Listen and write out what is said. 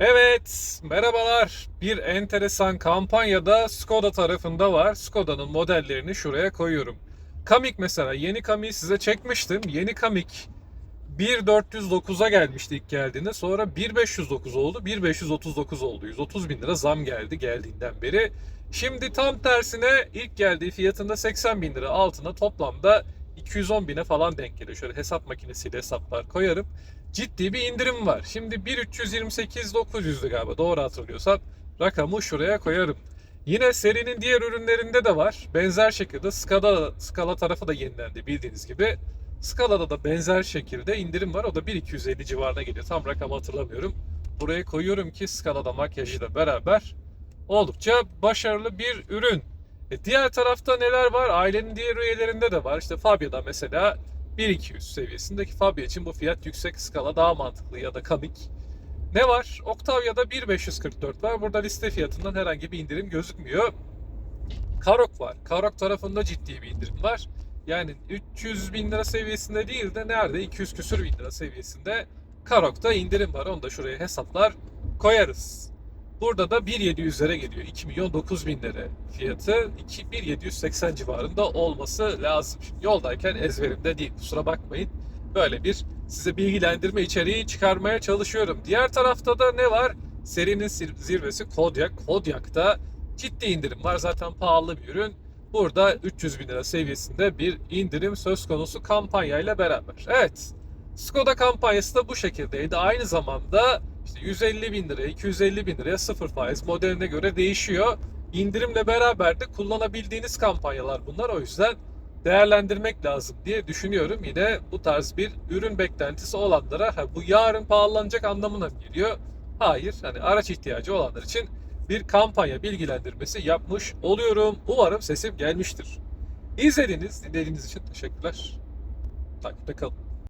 Evet, merhabalar. Bir enteresan kampanyada Skoda tarafında var. Skoda'nın modellerini şuraya koyuyorum. Kamik mesela, yeni Kamik'i size çekmiştim. Yeni Kamik 1.409'a gelmişti ilk geldiğinde. Sonra 1.509 oldu, 1.539 oldu. 130 bin lira zam geldi geldiğinden beri. Şimdi tam tersine ilk geldiği fiyatında 80 bin lira altına toplamda 210 bine falan denk geliyor. Şöyle hesap makinesiyle hesaplar koyarım ciddi bir indirim var. Şimdi 1.328.900'dü galiba doğru hatırlıyorsam rakamı şuraya koyarım. Yine serinin diğer ürünlerinde de var. Benzer şekilde Scala, Scala tarafı da yenilendi bildiğiniz gibi. Scala'da da benzer şekilde indirim var. O da 1.250 civarına geliyor. Tam rakamı hatırlamıyorum. Buraya koyuyorum ki Scala'da makyajıyla beraber oldukça başarılı bir ürün. E diğer tarafta neler var? Ailenin diğer üyelerinde de var. İşte Fabia'da mesela 1.200 seviyesindeki Fabia için bu fiyat yüksek skala daha mantıklı ya da Kamik. Ne var? Octavia'da 1.544 var. Burada liste fiyatından herhangi bir indirim gözükmüyor. Karok var. Karok tarafında ciddi bir indirim var. Yani 300 bin lira seviyesinde değil de nerede 200 küsür bin lira seviyesinde Karok'ta indirim var. Onu da şuraya hesaplar koyarız. Burada da 1.700'lere geliyor. 2 milyon 9 bin lira fiyatı. 2, 1.780 civarında olması lazım. Şimdi yoldayken ezberimde değil kusura bakmayın. Böyle bir size bilgilendirme içeriği çıkarmaya çalışıyorum. Diğer tarafta da ne var? Serinin zir- zirvesi Kodiaq. Kodiaq'ta ciddi indirim var. Zaten pahalı bir ürün. Burada 300 bin lira seviyesinde bir indirim söz konusu kampanyayla beraber. Evet. Skoda kampanyası da bu şekildeydi. Aynı zamanda işte 150 bin liraya, 250 bin liraya sıfır faiz modeline göre değişiyor. İndirimle beraber de kullanabildiğiniz kampanyalar bunlar. O yüzden değerlendirmek lazım diye düşünüyorum. Yine bu tarz bir ürün beklentisi olanlara ha, bu yarın pahalanacak anlamına mı geliyor? Hayır. Hani araç ihtiyacı olanlar için bir kampanya bilgilendirmesi yapmış oluyorum. Umarım sesim gelmiştir. İzlediğiniz, dinlediğiniz için teşekkürler. Takipte kalın.